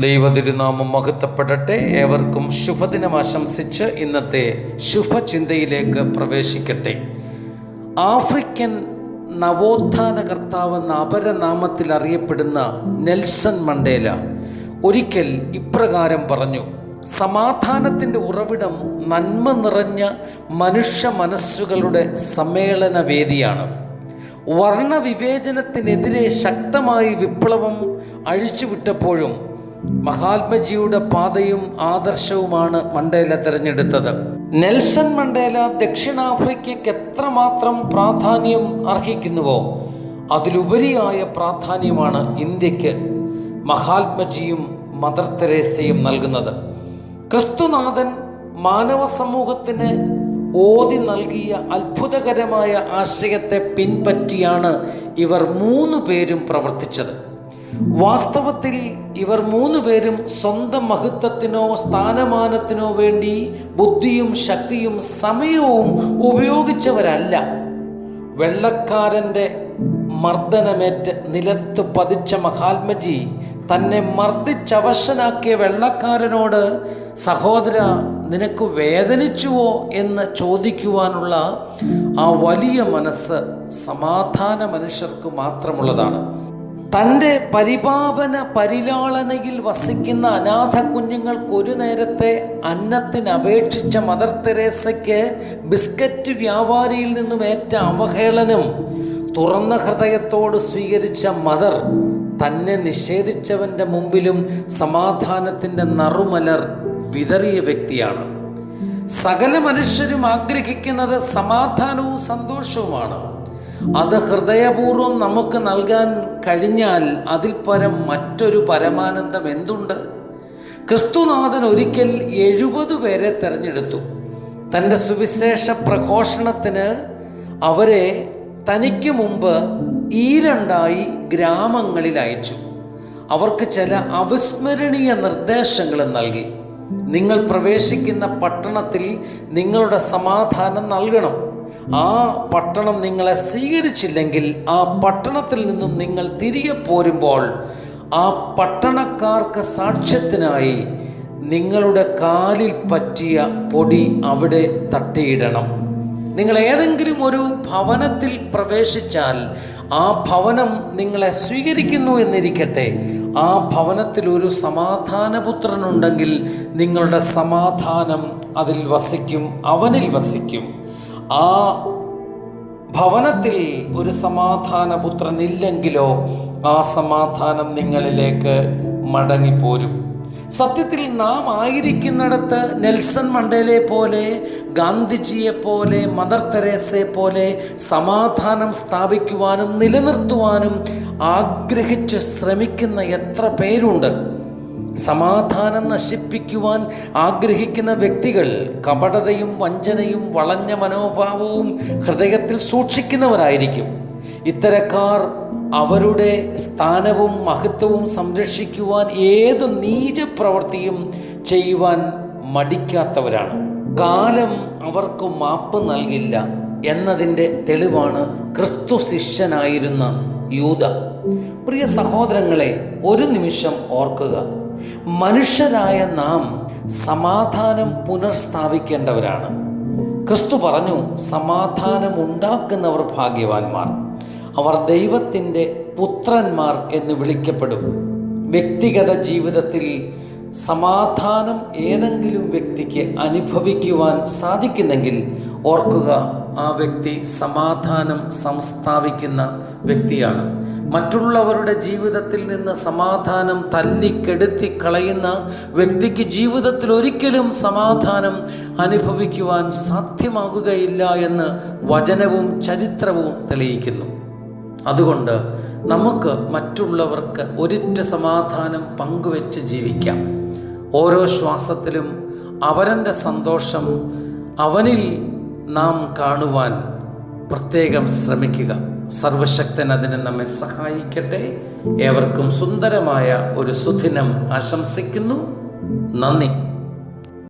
ദൈവതിരുനാമം മഹത്വപ്പെടട്ടെ. ഏവർക്കും ശുഭദിനം ആശംസിച്ച് ഇന്നത്തെ ശുഭചിന്തയിലേക്ക് പ്രവേശിക്കട്ടെ. ആഫ്രിക്കൻ നവോത്ഥാന കർത്താവെന്ന അപരനാമത്തിൽ അറിയപ്പെടുന്ന നെൽസൺ മണ്ടേല ഒരിക്കൽ ഇപ്രകാരം പറഞ്ഞു സമാധാനത്തിന്റെ ഉറവിടം നന്മ നിറഞ്ഞ മനുഷ്യ മനസ്സുകളുടെ സമ്മേളന വേദിയാണ് വർണവിവേചനത്തിനെതിരെ ശക്തമായി വിപ്ലവം അഴിച്ചുവിട്ടപ്പോഴും മഹാത്മജിയുടെ പാതയും ആദർശവുമാണ് മണ്ടേല തിരഞ്ഞെടുത്തത്. നെൽസൺ മണ്ടേല ദക്ഷിണാഫ്രിക്കയ്ക്ക് എത്രമാത്രം പ്രാധാന്യം അർഹിക്കുന്നുവോ അതിലുപരിയായ പ്രാധാന്യമാണ് ഇന്ത്യയ്ക്ക് മഹാത്മജിയും മദർ തെരേസയും നൽകുന്നത്. ക്രിസ്തുനാഥൻ മാനവ സമൂഹത്തിന് ഓതി നൽകിയ അത്ഭുതകരമായ ആശയത്തെ പിൻപറ്റിയാണ് ഇവർ മൂന്ന് പേരും പ്രവർത്തിച്ചത്. വാസ്തവത്തിൽ ഇവർ മൂന്ന് പേരും സ്വന്തം മഹത്വത്തിനോ സ്ഥാനമാനത്തിനോ വേണ്ടി ബുദ്ധിയും ശക്തിയും സമയവും ഉപയോഗിച്ചവരല്ല. വെള്ളക്കാരന്റെ മർദ്ദനമേറ്റ് നിലത്ത് പതിച്ച മഹാത്മജി തന്നെ മർദ്ദിച്ചവശനാക്കിയ വെള്ളക്കാരനോട് സഹോദര നിനക്ക് വേദനിച്ചുവോ എന്ന് ചോദിക്കുവാനുള്ള ആ വലിയ മനസ്സ് സമാധാന മനുഷ്യർക്ക് മാത്രമുള്ളതാണ്. തന്റെ പരിപാപന പരിലാളനയിൽ വസിക്കുന്ന അനാഥ കുഞ്ഞുങ്ങൾക്ക് ഒരു നേരത്തെ അന്നത്തിന് അപേക്ഷിച്ച മദർ തെരേസയ്ക്ക് ബിസ്ക്കറ്റ് വ്യാപാരിയിൽ നിന്നും ഏറ്റ അവഹേളനം തുറന്ന ഹൃദയത്തോട് സ്വീകരിച്ച മദർ തന്നെ നിഷേധിച്ചവന്റെ മുമ്പിലും സമാധാനത്തിന്റെ നറുമലർ വിതറിയ വ്യക്തിയാണ്. സകല മനുഷ്യരും ആഗ്രഹിക്കുന്നത് സമാധാനവും സന്തോഷവുമാണ്. അത് ഹൃദയപൂർവം നമുക്ക് നൽകാൻ കഴിഞ്ഞാൽ അതിൽ പരം മറ്റൊരു പരമാനന്ദം എന്തുണ്ട്? ക്രിസ്തുനാഥൻ ഒരിക്കൽ എഴുപത് പേരെ തെരഞ്ഞെടുത്തു. തന്റെ സുവിശേഷ പ്രഘോഷണത്തിന് അവരെ തനിക്ക് മുമ്പ് ഈരണ്ടായി ഗ്രാമങ്ങളിൽ അയച്ചു. അവർക്ക് ചില അവിസ്മരണീയ നിർദ്ദേശങ്ങളും നൽകി. നിങ്ങൾ പ്രവേശിക്കുന്ന പട്ടണത്തിൽ നിങ്ങളുടെ സമാധാനം നൽകണം. ആ പട്ടണം നിങ്ങളെ സ്വീകരിച്ചില്ലെങ്കിൽ ആ പട്ടണത്തിൽ നിന്നും നിങ്ങൾ തിരികെ പോരുമ്പോൾ ആ പട്ടണക്കാർക്ക് സാക്ഷ്യത്തിനായി നിങ്ങളുടെ കാലിൽ പറ്റിയ പൊടി അവിടെ തട്ടിയിടണം. നിങ്ങൾ ഏതെങ്കിലും ഒരു ഭവനത്തിൽ പ്രവേശിച്ചാൽ ആ ഭവനം നിങ്ങളെ സ്വീകരിക്കുന്നു എന്നിരിക്കട്ടെ. ആ ഭവനത്തിൽ ഒരു സമാധാനപുത്രനുണ്ടെങ്കിൽ നിങ്ങളുടെ സമാധാനം അതിൽ വസിക്കും അവനിൽ വസിക്കും. ആ ഭവനത്തിൽ ഒരു സമാധാനപുത്രൻ ഇല്ലെങ്കിലോ ആ സമാധാനം നിങ്ങളിലേക്ക് മടങ്ങിപ്പോരും. സത്യത്തിൽ നാം ആയിരിക്കുന്നിടത്ത് നെൽസൺ മണ്ടേലെ പോലെ ഗാന്ധിജിയെ പോലെ മദർ തെരേസയെ പോലെ സമാധാനം സ്ഥാപിക്കുവാനും നിലനിർത്തുവാനും ആഗ്രഹിച്ച് ശ്രമിക്കുന്ന എത്ര പേരുണ്ട്? സമാധാനം നശിപ്പിക്കുവാൻ ആഗ്രഹിക്കുന്ന വ്യക്തികൾ കപടതയും വഞ്ചനയും വളഞ്ഞ മനോഭാവവും ഹൃദയത്തിൽ സൂക്ഷിക്കുന്നവരായിരിക്കും. ഇത്തരക്കാർ അവരുടെ സ്ഥാനവും മഹത്വവും സംരക്ഷിക്കുവാൻ ഏത് നീചപ്രവൃത്തിയും ചെയ്യുവാൻ മടിക്കാത്തവരാണ്. കാലം അവർക്ക് മാപ്പ് നൽകില്ല എന്നതിന്റെ തെളിവാണ് ക്രിസ്തു ശിഷ്യനായിരുന്ന യൂത. പ്രിയ സഹോദരങ്ങളെ ഒരു നിമിഷം ഓർക്കുക. മനുഷ്യരായ നാം സമാധാനം പുനഃസ്ഥാപിക്കേണ്ടവരാണ് ക്രിസ്തു പറഞ്ഞു സമാധാനം ഉണ്ടാക്കുന്നവർ ഭാഗ്യവാന്മാർ. അവർ ദൈവത്തിന്റെ പുത്രന്മാർ എന്ന് വിളിക്കപ്പെടും. വ്യക്തിഗത ജീവിതത്തിൽ സമാധാനം ഏതെങ്കിലും വ്യക്തിക്ക് അനുഭവിക്കുവാൻ സാധിക്കുന്നെങ്കിൽ ഓർക്കുക ആ വ്യക്തി സമാധാനം സംസ്ഥാപിക്കുന്ന വ്യക്തിയാണ്. മറ്റുള്ളവരുടെ ജീവിതത്തിൽ നിന്ന് സമാധാനം തല്ലിക്കെടുത്തി കളയുന്ന വ്യക്തിക്ക് ജീവിതത്തിൽ ഒരിക്കലും സമാധാനം അനുഭവിക്കുവാൻ സാധ്യമാകുകയില്ല എന്ന് വചനവും ചരിത്രവും തെളിയിക്കുന്നു. അതുകൊണ്ട് നമുക്ക് മറ്റുള്ളവർക്ക് ഒരിറ്റ സമാധാനം പങ്കുവെച്ച് ജീവിക്കാം. ഓരോ ശ്വാസത്തിലും അവരന്റെ സന്തോഷം അവനിൽ നാം കാണുവാൻ പ്രത്യേകം ശ്രമിക്കുക. സർവശക്തൻ അതിന് നമ്മെ സഹായിക്കട്ടെ. ഏവർക്കും സുന്ദരമായ ഒരു സുദിനം ആശംസിക്കുന്നു. നന്ദി.